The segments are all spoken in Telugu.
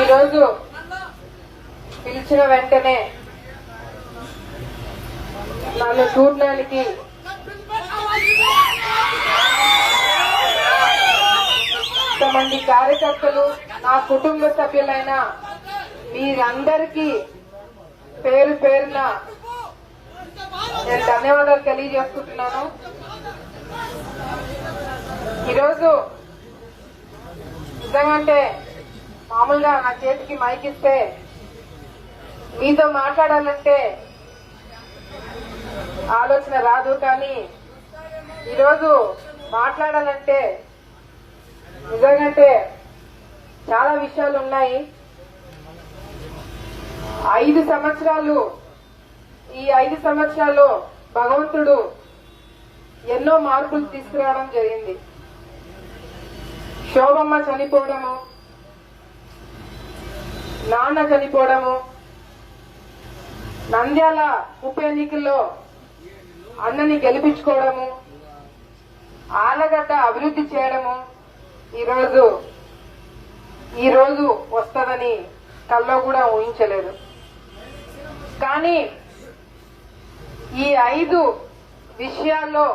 ఈరోజు పిలిచిన వెంటనే నన్ను చూడడానికి ఇంతమంది కార్యకర్తలు నా కుటుంబ సభ్యులైన మీరందరికీ పేరు పేరున నేను ధన్యవాదాలు తెలియజేసుకుంటున్నాను. ఈరోజు నిజంగంటే మామూలుగా నా చేతికి మైక్ ఇస్తే మీతో మాట్లాడాలంటే ఆలోచన రాదు కానీ ఈరోజు మాట్లాడాలంటే నిజంగంటే చాలా విషయాలు ఉన్నాయి. ఐదు సంవత్సరాలు ఈ ఐదు సంవత్సరాలు భగవంతుడు ఎన్నో మార్పులు తీసుకురావడం జరిగింది. శోభమ్మ చనిపోవడము నాన్న చనిపోవడము. నంద్యాల ఉప ఎన్నికల్లో అన్నని గెలిపించుకోవడము. ఆలగడ్డ అభివృద్ధి చేయడము ఈరోజు ఈరోజు వస్తుందని కల్లో కూడా ఊహించలేదు. కానీ ఈ ఐదు విషయాల్లో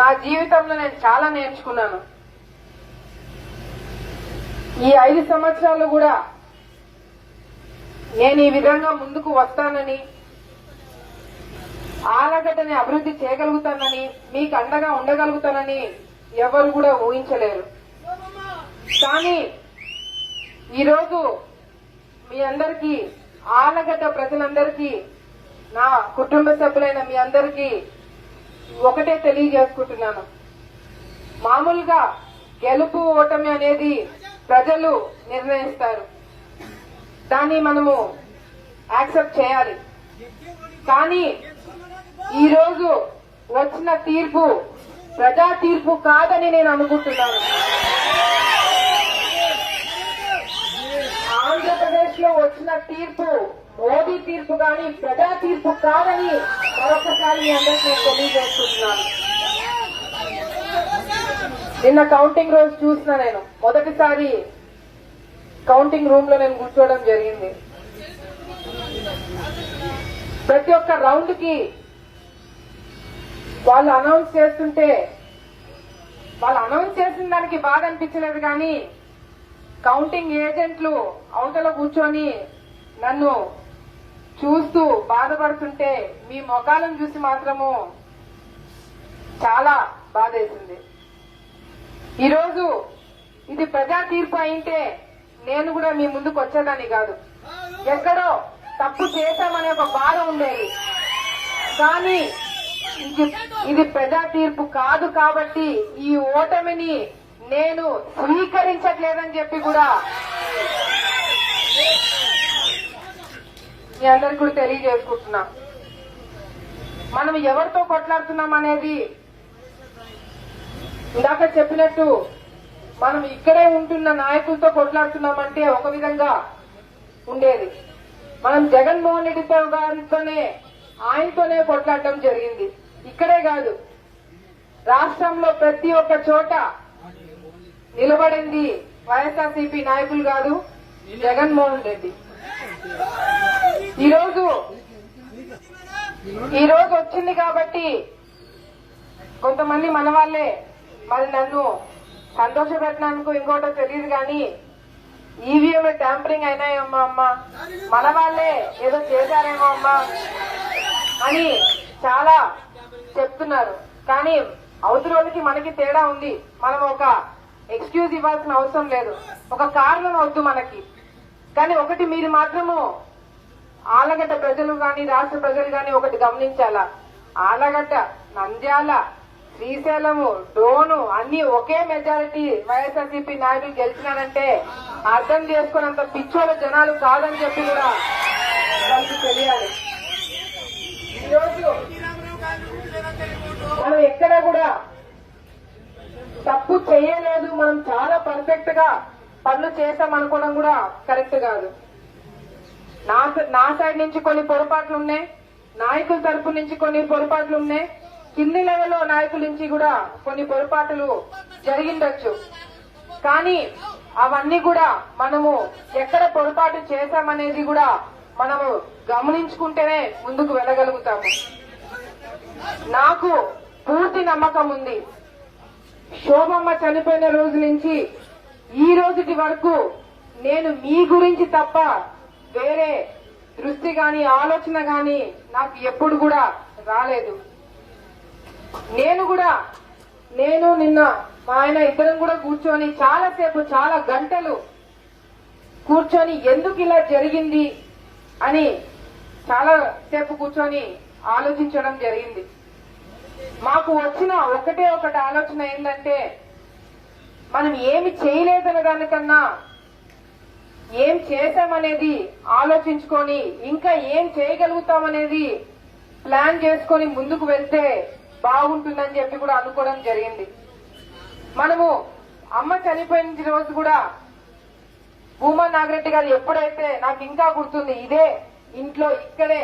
నా జీవితంలో నేను చాలా నేర్చుకున్నాను. ఈ ఐదు సంవత్సరాలు కూడా నేను ఈ విధంగా ముందుకు వస్తానని ఆలగడ్డని అభివృద్ధి చేయగలుగుతానని మీకు అండగా ఉండగలుగుతానని ఎవరు కూడా ఊహించలేరు. కానీ ఈరోజు మీ అందరికీ ఆలగడ్డ ప్రజలందరికీ నా కుటుంబ సభ్యులైన మీ అందరికీ ఒకటే తెలియజేసుకుంటున్నాను. మామూలుగా గెలుపు ఓటమి అనేది ప్రజలు నిర్ణయిస్తారు. దాన్ని మనము యాక్సెప్ట్ చేయాలి. కానీ ఈరోజు వచ్చిన తీర్పు ప్రజా తీర్పు కాదని నేను అనుకుంటున్నాను. ఆంధ్రప్రదేశ్లో వచ్చిన తీర్పు మోదీ తీర్పు కానీ ప్రజా తీర్పు కాదని మరొకసారి మీ అందరికీ తెలియజేస్తున్నాను. తెలియజేసుకుంటున్నాను నిన్న కౌంటింగ్ రోజు చూసిన నేను. మొదటిసారి కౌంటింగ్ రూమ్లో నేను కూర్చోవడం జరిగింది. ప్రతి ఒక్క రౌండ్కి వాళ్ళు అనౌన్స్ చేస్తుంటే వాళ్ళు అనౌన్స్ చేసిన దానికి బాధ అనిపించలేదు కానీ కౌంటింగ్ ఏజెంట్లు అవతల కూర్చొని నన్ను చూస్తూ బాధపడుతుంటే మీ ముఖాలను చూసి మాత్రము చాలా బాధేసింది. ఈరోజు ఇది ప్రజా తీర్పు అయింటే నేను కూడా మీ ముందుకు వచ్చేదాన్ని కాదు. ఎక్కడో తప్పు చేశామనే ఒక బాధ ఉండేది. కానీ ఇది ఇది ప్రజా తీర్పు కాదు కాబట్టి ఈ ఓటమిని నేను స్వీకరించట్లేదని చెప్పి కూడా మీ అందరికి కూడా తెలియజేసుకుంటున్నా. మనం ఎవరితో కొట్లాడుతున్నాం అనేది ఇందాక చెప్పినట్టు మనం ఇక్కడే ఉంటున్న నాయకులతో కొట్లాడుతున్నామంటే ఒక విధంగా ఉండేది. మనం జగన్మోహన్ రెడ్డితో గారితోనే ఆయనతోనే కొట్లాడటం జరిగింది. ఇక్కడే కాదు. రాష్ట్రంలో ప్రతి ఒక్క చోట నిలబడింది వైఎస్ఆర్సీపీ నాయకులు కాదు జగన్మోహన్ రెడ్డి. ఈరోజు ఈరోజు వచ్చింది కాబట్టి కొంతమంది మన వాళ్ళే మరి నన్ను సంతోషపెట్టడానికి ఇంకోటో తెలియదు కానీ ఈవీఎం ట్యాంపరింగ్ అయినాయమ్మా అమ్మ. మన వాళ్ళే ఏదో చేశారేమో అమ్మా అని చాలా చెప్తున్నారు. కానీ అవతల వాళ్ళకి మనకి తేడా ఉంది. మనం ఒక ఎక్స్క్యూజ్ ఇవ్వాల్సిన అవసరం లేదు. ఒక కారణం వద్దు మనకి. కానీ ఒకటి మీరు మాత్రము ఆలగడ్డ ప్రజలు కానీ రాష్ట్ర ప్రజలు కానీ ఒకటి గమనించాలా? ఆలగడ్డ నంద్యాల శ్రీశైలము డోను అన్ని ఒకే మెజారిటీ వైఎస్ఆర్సీపీ నాయకులు గెలిచినారంటే అర్థం చేసుకున్నంత పిచ్చోల జనాలు కాదని చెప్పి కూడా వాళ్ళకి తెలియాలి. ఈరోజు మనం ఎక్కడ కూడా తప్పు చేయలేదు మనం చాలా పర్ఫెక్ట్గా పనులు చేసాం అనుకోవడం కూడా కరెక్ట్ కాదు. నా నా సైడ్ నుంచి కొన్ని పొరపాట్లు ఉన్నాయి నాయకుల తరపు నుంచి కొన్ని పొరపాట్లు ఉన్నాయి. కింది లెవెల్లో నాయకుల నుంచి కూడా కొన్ని పొరపాట్లు జరిగిండొచ్చు. కానీ అవన్నీ కూడా మనము ఎక్కడ పొరపాటు చేశామనేది కూడా మనము గమనించుకుంటేనే ముందుకు వెళ్ళగలుగుతాము. నాకు పూర్తి నమ్మకం ఉంది. శోభమ్మ చనిపోయిన రోజు నుంచి ఈ రోజుటి వరకు నేను మీ గురించి తప్ప వేరే దృష్టి గాని ఆలోచన గాని నాకు ఎప్పుడు కూడా రాలేదు. నేను కూడా నేను నిన్న మా ఆయన ఇద్దరం కూడా కూర్చొని చాలాసేపు చాలా గంటలు కూర్చొని ఎందుకు ఇలా జరిగింది అని చాలా సేపు కూర్చొని ఆలోచించడం జరిగింది. మాకు వచ్చిన ఒకటే ఒకటి ఆలోచన ఏంటంటే మనం ఏమి చేయలేదన్న దానికన్నా ఏం చేశామనేది ఆలోచించుకొని ఇంకా ఏం చేయగలుగుతామనేది ప్లాన్ చేసుకొని ముందుకు వెళ్తే బాగుంటుందని చెప్పి కూడా అనుకోవడం జరిగింది. మనము అమ్మ చనిపోయిన రోజు కూడా భూమా నాగరెడ్డి గారు ఎప్పుడైతే నాకు ఇంకా గుర్తుంది ఇదే ఇంట్లో ఇక్కడే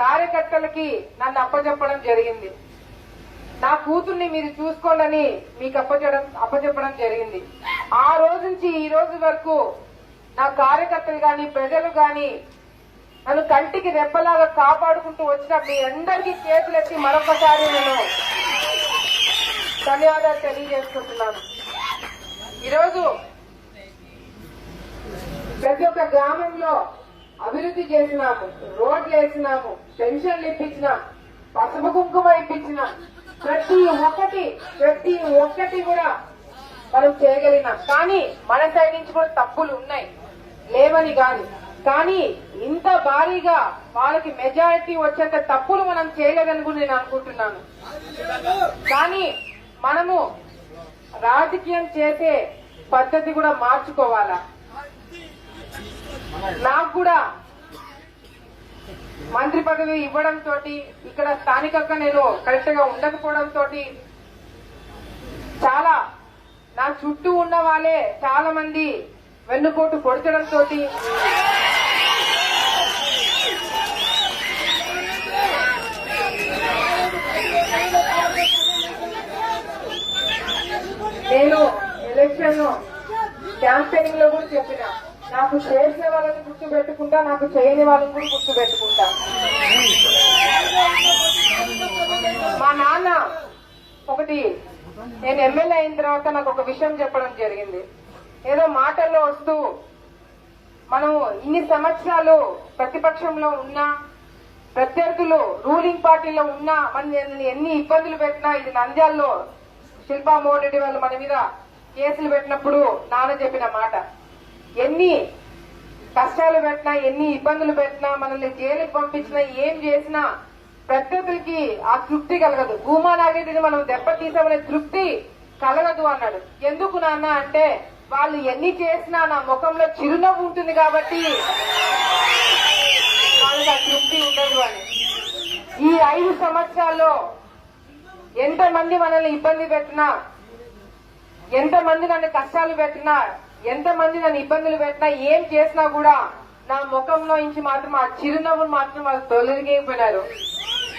కార్యకర్తలకి నన్ను అప్పచెప్పడం జరిగింది. నా కూతుర్ని మీరు చూసుకోండి మీకు అప్పచెప్పడం అప్పచెప్పడం జరిగింది. ఆ రోజు నుంచి ఈ రోజు వరకు నా కార్యకర్తలు గాని ప్రజలు గాని నన్ను కంటికి రెప్పలాగా కాపాడుకుంటూ వచ్చిన మీ అందరికీ చేతులెత్తి మరొకసారి నేను ధన్యవాదాలు తెలియజేసుకుంటున్నాను. ఈరోజు ప్రతి ఒక్క గ్రామంలో అభివృద్ధి చేసినాము రోడ్లు వేసినాము పెన్షన్లు ఇప్పించినాం పసుపు కుంకుమ ఇప్పించినాం. ప్రతి ఒక్కటి ప్రతి ఒక్కటి కూడా మనం చేయగలిగినాం. కానీ మన సైడ్ నుంచి కూడా తప్పులు ఉన్నాయి. లేవని కాదు. కానీ ఇంత భారీగా వాళ్ళకి మెజారిటీ వచ్చేంత తప్పులు మనం చేయలేదని కూడా నేను అనుకుంటున్నాను. కానీ మనము రాజకీయం చేసే పద్ధతి కూడా మార్చుకోవాలా? నాకు కూడా మంత్రి పదవి ఇవ్వడం తోటి ఇక్కడ స్థానికంగా నేను కరెక్ట్గా ఉండకపోవడం తోటి చాలా నా చుట్టూ ఉన్న వాళ్ళే చాలా మంది వెన్నుపోటు పొడచడం తోటి నేను ఎలక్షన్ క్యాంపెయినింగ్లో కూడా చెప్పిన. నాకు చేసిన వాళ్ళని గుర్తు పెట్టుకుంటా నాకు చేయని వాళ్ళని కూడా గుర్తు పెట్టుకుంటా మా నాన్న ఒకటి నేను ఎమ్మెల్యే అయిన తర్వాత నాకు ఒక విషయం చెప్పడం జరిగింది. ఏదో మాటల్లో వస్తూ మనం ఇన్ని సంవత్సరాలు ప్రతిపక్షంలో ఉన్నా ప్రత్యర్థులు రూలింగ్ పార్టీలో ఉన్నా మన ఎన్ని ఇబ్బందులు పెట్టినా ఇది నంద్యాల్లో శిల్పా మోహన్ రెడ్డి వాళ్ళు మన మీద కేసులు పెట్టినప్పుడు నాన్న చెప్పిన మాట. ఎన్ని కష్టాలు పెట్టినా ఎన్ని ఇబ్బందులు పెట్టినా మనల్ని జైలుకి పంపించినా ఏం చేసినా ప్రత్యర్థులకి ఆ తృప్తి కలగదు. భూమా నాగరెడ్డిని మనం దెబ్బతీసామనే తృప్తి కలగదు అన్నాడు. ఎందుకు నాన్న అంటే వాళ్ళు ఎన్ని చేసినా నా ముఖంలో చిరునవ్వు ఉంటుంది కాబట్టి వాళ్ళకి ఆ తృప్తి ఉండదు అని. ఈ ఐదు సంవత్సరాల్లో ఎంతమంది మనల్ని ఇబ్బంది పెట్టినా ఎంతమంది నన్ను కష్టాలు పెట్టినా ఎంతమంది నన్ను ఇబ్బందులు పెట్టినా ఏం చేసినా కూడా నా ముఖంలో నుంచి మాత్రం ఆ చిరునవ్వును మాత్రం వాళ్ళు తొలగిపోయినారు.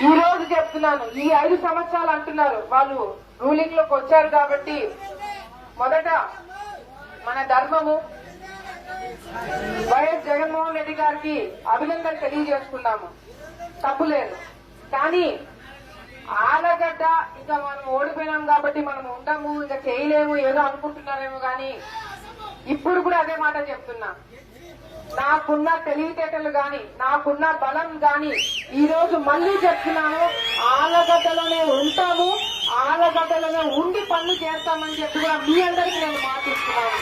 ఈ రోజు చెప్తున్నాను ఈ ఐదు సంవత్సరాలు అంటున్నారు వాళ్ళు రూలింగ్లోకి వచ్చారు కాబట్టి మొదట మన ధర్మము వైఎస్ జగన్మోహన్ రెడ్డి గారికి అభినందన తెలియజేసుకున్నాము. తప్పులేదు కానీ ఆలగడ్డ ఇంకా మనం ఓడిపోయినాం కాబట్టి మనం ఉండము ఇంకా చేయలేము ఏదో అనుకుంటున్నారేమో కానీ ఇప్పుడు కూడా అదే మాట చెప్తున్నా. నాకున్న తెలివితేటలు గాని నాకున్న బలం గాని ఈ రోజు మళ్ళీ చెప్తున్నాను ఆలగడ్డలోనే ఉంటాము ఆలగడ్డలోనే ఉండి పనులు చేస్తామని చెప్పి కూడా మీ అందరికీ నేను మాటిస్తున్నాను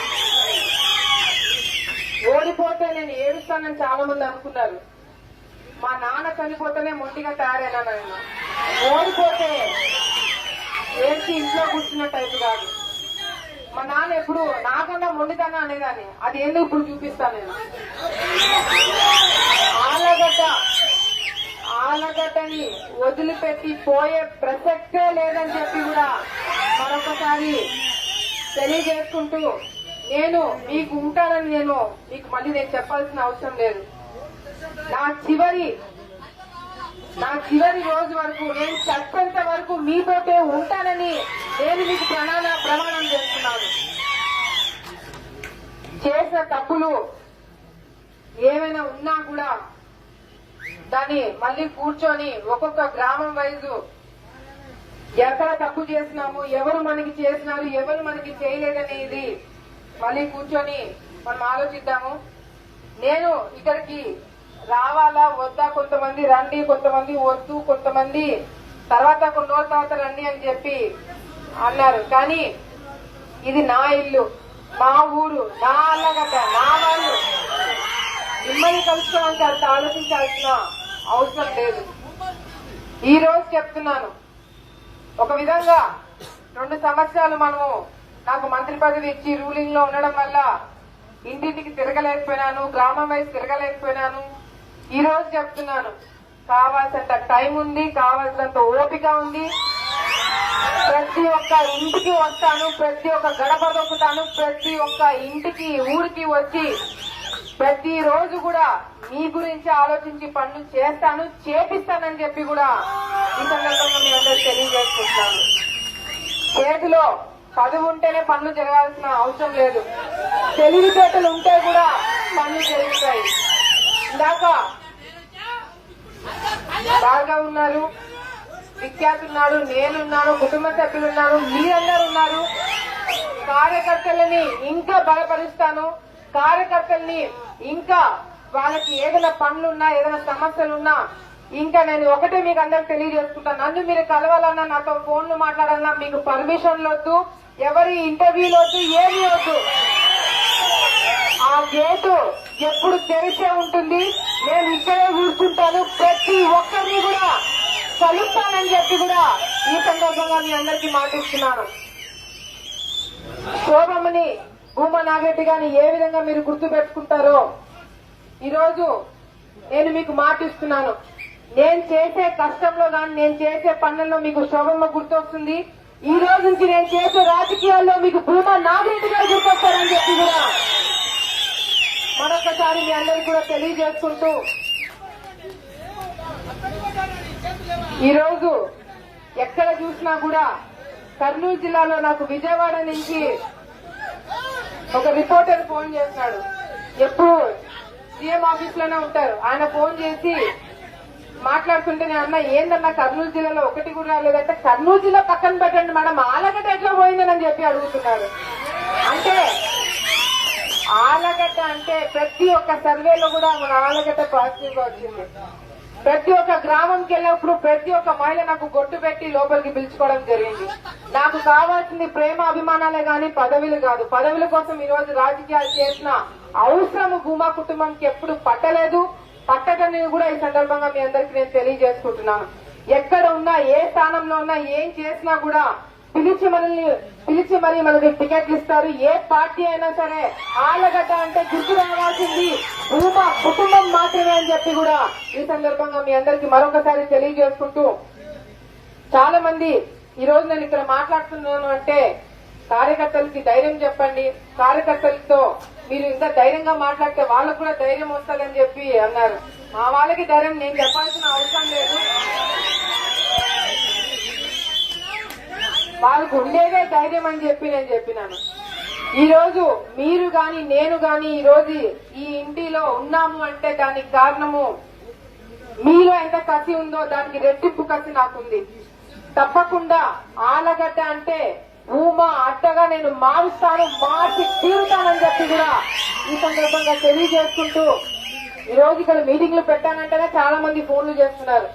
ఓడిపోతే నేను ఏడుస్తానని చాలా మంది అనుకున్నారు. మా నాన్న చనిపోతేనే మొండిగా తయారైనా నేను ఓడిపోతే ఏడ్చి ఇంట్లో కూర్చున్న టైపు కాదు. మా నాన్న ఎప్పుడు నాకన్నా మొండితనం అనేదాన్ని. అది ఏందో ఇప్పుడు చూపిస్తాను నేను. ఆలగడ్డ ఆలగడ్డని వదిలిపెట్టి పోయే ప్రసక్తే లేదని చెప్పి కూడా మరొకసారి తెలియజేసుకుంటూ నేను మీకు ఉంటానని నేను మీకు మళ్ళీ నేను చెప్పాల్సిన అవసరం లేదు. నా చివరి నా చివరి రోజు వరకు నేను చచ్చేంత వరకు మీతోటే ఉంటానని నేను మీకు ప్రణాళ ప్రమాణం చేస్తున్నాను. చేసిన తప్పులు ఏమైనా ఉన్నా కూడా దాన్ని మళ్ళీ కూర్చొని ఒక్కొక్క గ్రామం వైజు ఎక్కడ తప్పు చేసినాము ఎవరు మనకి చేసినారు ఎవరు మనకి చేయలేదనేది మళ్ళీ కూర్చొని మనం ఆలోచిద్దాము. నేను ఇక్కడికి రావాలా వద్దా కొంతమంది రండి కొంతమంది వద్దు కొంతమంది. తర్వాత కొన్ని రోజుల తర్వాత రండి అని చెప్పి అన్నారు. కానీ ఇది నా ఇల్లు మా ఊరు నా అల్లగడ్డ నా వాళ్ళు. మిమ్మల్ని కలుసుకోవడానికి అంత ఆలోచించాల్సిన అవసరం లేదు. ఈ రోజు చెప్తున్నాను. ఒక విధంగా రెండు సంవత్సరాలు మనము నాకు మంత్రి పదవి ఇచ్చి రూలింగ్లో ఉండడం వల్ల ఇంటింటికి తిరగలేకపోయినాను గ్రామం వైపు తిరగలేకపోయినాను. ఈ రోజు చెప్తున్నాను. కావాల్సినంత టైం ఉంది కావాల్సినంత ఓపిక ఉంది. ప్రతి ఒక్క ఇంటికి వస్తాను ప్రతి ఒక్క గడప దొక్కుతాను ప్రతి ఒక్క ఇంటికి ఊరికి వచ్చి ప్రతి రోజు కూడా మీ గురించి ఆలోచించి పనులు చేస్తాను చేపిస్తానని చెప్పి కూడా ఈ సందర్భంగా మీ అందరూ తెలియజేసుకుంటున్నాను. చేతిలో చదువు ఉంటేనే పనులు జరగాల్సిన అవసరం లేదు. తెలివితేటలు ఉంటే కూడా పనులు జరుగుతాయి. ఇందాక బాగా ఉన్నారు విఖ్యాత్ ఉన్నాడు నేనున్నాను కుటుంబ సభ్యులు ఉన్నారు మీరందరూ ఉన్నారు. కార్యకర్తలని ఇంకా బలపరుస్తాను. కార్యకర్తల్ని ఇంకా వాళ్ళకి ఏదైనా పనులున్నా ఏదైనా సమస్యలున్నా ఇంకా నేను ఒకటే మీకు అందరికి తెలియజేసుకుంటాను నన్ను మీరు కలవాలన్నా నాతో ఫోన్లు మాట్లాడాలన్నా మీకు పర్మిషన్లు వద్దు ఎవరి ఇంటర్వ్యూలు వద్దు ఏమీ వద్దు. ఆ గేటు ఎప్పుడు తెరిచే ఉంటుంది. నేను ఇక్కడే కూర్చుంటాను. ప్రతి ఒక్కరిని కూడా కలుస్తానని చెప్పి కూడా ఈ సందర్భంగా మీ అందరికీ మాటిస్తున్నాను శోభమ్మని భూమా నాగరెడ్డి గారిని ఏ విధంగా మీరు గుర్తు పెట్టుకుంటారో ఈరోజు నేను మీకు మాటిస్తున్నాను నేను చేసే కష్టంలో కానీ నేను చేసే పనుల్లో మీకు శోభమ్మ గుర్తొస్తుంది. ఈ రోజు నుంచి నేను చేసే రాజకీయాల్లో మీకు భూమా నాగరెడ్డి గారు గుర్తొస్తారని చెప్పి కూడా మరొకసారి మీ అందరికీ కూడా తెలియజేసుకుంటూ ఈరోజు ఎక్కడ చూసినా కూడా కర్నూలు జిల్లాలో నాకు విజయవాడ నుంచి ఒక రిపోర్టర్ ఫోన్ చేస్తున్నాడు ఎప్పుడు సీఎం ఆఫీస్లోనే ఉంటారు. ఆయన ఫోన్ చేసి మాట్లాడుతుంటేనే అన్న ఏందన్నా కర్నూలు జిల్లాలో ఒకటి కూడా రాలేదంటే కర్నూలు జిల్లా పక్కన పెట్టండి మేడం. ఆలగడ్డ ఎట్లా పోయిందని చెప్పి అడుగుతున్నారు. అంటే ఆలగడ్డ అంటే ప్రతి ఒక్క సర్వేలో కూడా మన ఆలగడ్డ పాజిటివ్గా వచ్చింది. ప్రతి ఒక్క గ్రామంకి వెళ్ళినప్పుడు ప్రతి ఒక్క మహిళ నాకు గొట్టు పెట్టి లోపలికి పిలుచుకోవడం జరిగింది. నాకు కావాల్సింది ప్రేమ అభిమానాలే గాని పదవులు కాదు. పదవుల కోసం ఈ రోజు రాజకీయాలు చేసిన అవసరం భూమా కుటుంబంకి ఎప్పుడు పట్టలేదు. పట్టదని కూడా ఈ సందర్భంగా మీ అందరికీ నేను తెలియజేసుకుంటున్నాను. ఎక్కడ ఉన్నా ఏ స్థానంలో ఉన్నా ఏం చేసినా కూడా పిలిచి మనల్ని పిలిచి మరి మనకి టికెట్లు ఇస్తారు. ఏ పార్టీ అయినా సరే ఆలగడ్డ అంటే గుర్తు రావాల్సింది. భూమా కుటుంబం మాత్రమే అని చెప్పి కూడా ఈ సందర్భంగా మీ అందరికీ మరొకసారి తెలియజేసుకుంటూ చాలా మంది ఈ రోజు నేను ఇక్కడ మాట్లాడుతున్నాను అంటే కార్యకర్తలకి ధైర్యం చెప్పండి. కార్యకర్తలతో మీరు ఇంకా ధైర్యంగా మాట్లాడితే వాళ్ళకు కూడా ధైర్యం వస్తుందని చెప్పి అన్నారు. మా వాళ్ళకి ధైర్యం నేను చెప్పాల్సిన అవసరం లేదు. వాళ్ళకు ఉండేదే ధైర్యం అని చెప్పి నేను చెప్పినాను. ఈ రోజు మీరు గాని నేను గాని ఈ రోజు ఈ ఇంటిలో ఉన్నాము అంటే దానికి కారణము మీలో ఎంత కసి ఉందో దానికి రెట్టింపు కసి నాకుంది. తప్పకుండా ఆలగడ్డ అంటే భూమా అడ్డగా నేను మారుస్తాను మార్చి తీరుతానని చెప్పి కూడా ఈ సందర్భంగా తెలియజేసుకుంటూ ఈ రోజు ఇక్కడ మీటింగ్లు పెట్టానంటేనే చాలా మంది ఫోన్లు చేస్తున్నారు.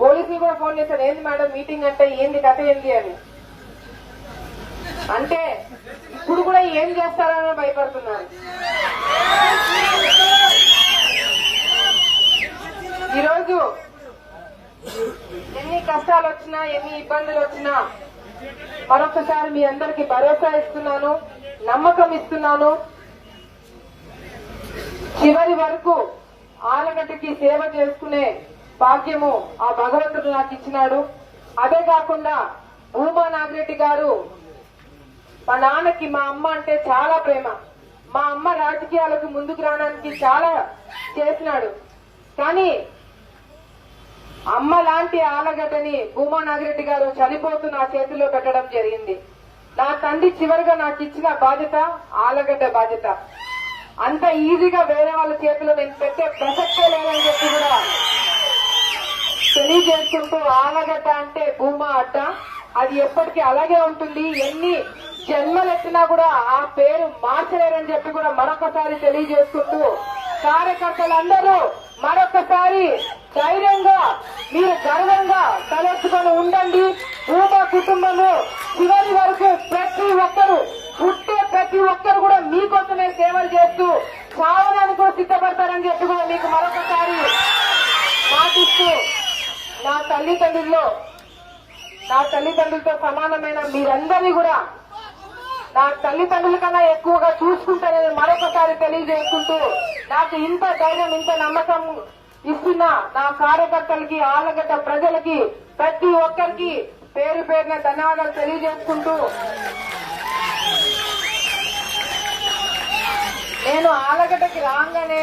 పోలీసులు కూడా ఫోన్ చేశారు ఏంది మేడం మీటింగ్ అంటే ఏంది కథ ఏంది అని. అంటే ఇప్పుడు కూడా ఏం చేస్తారని భయపడుతున్నారు. ఈరోజు ఎన్ని కష్టాలు వచ్చినా ఎన్ని ఇబ్బందులు వచ్చినా మరొకసారి మీ అందరికి భరోసా ఇస్తున్నాను నమ్మకం ఇస్తున్నాను. చివరి వరకు ఆలగడ్డకి సేవ చేసుకునే భాగ్యము ఆ భగవంతుడు నాకు ఇచ్చినాడు. అదే కాకుండా భూమా నాగిరెడ్డి గారు మా నాన్నకి మా అమ్మ అంటే చాలా ప్రేమ. మా అమ్మ రాజకీయాలకు ముందుకు రావడానికి చాలా చేసినాడు. కానీ అమ్మ లాంటి ఆలగడ్డని భూమా నాగిరెడ్డి గారు చనిపోతూ నా చేతిలో పెట్టడం జరిగింది. నా తండ్రి చివరిగా నాకు ఇచ్చిన బాధ్యత ఆలగడ్డ బాధ్యత. అంత ఈజీగా వేరే వాళ్ళ చేతిలో నేను పెట్టే ప్రసక్తే లేదని చెప్పి కూడా తెలియజేసుకుంటూ ఆలగడ్డ అంటే భూమా అడ్డ అది ఎప్పటికీ అలాగే ఉంటుంది. ఎన్ని జన్మలెత్తినా కూడా ఆ పేరు మార్చలేరని చెప్పి కూడా మరొకసారి తెలియజేసుకుంటూ కార్యకర్తలందరూ మరొకసారి ధైర్యంగా మీరు గర్వంగా తలెత్తుకొని ఉండండి. భూమా కుటుంబము చివరి వరకు ప్రతి ఒక్కరు పుట్టే ప్రతి ఒక్కరు కూడా మీకోసమే సేవలు చేస్తూ చావడానికి కూడా సిద్ధపడతారని చెప్పి కూడా మీకు మరొకసారి మాటిస్తూ నా తల్లిదండ్రుల్లో నా తల్లిదండ్రులతో సమానమైన మీరందరినీ కూడా నా తల్లిదండ్రుల కన్నా ఎక్కువగా చూసుకుంటానని మరొకసారి తెలియజేసుకుంటూ నాకు ఇంత ధైర్యం ఇంత నమ్మకం ఇస్తున్న నా కార్యకర్తలకి ఆలగడ్డ ప్రజలకి ప్రతి ఒక్కరికి పేరు పేరున ధన్యవాదాలు తెలియజేసుకుంటూ నేను ఆలగడ్డకి రాగానే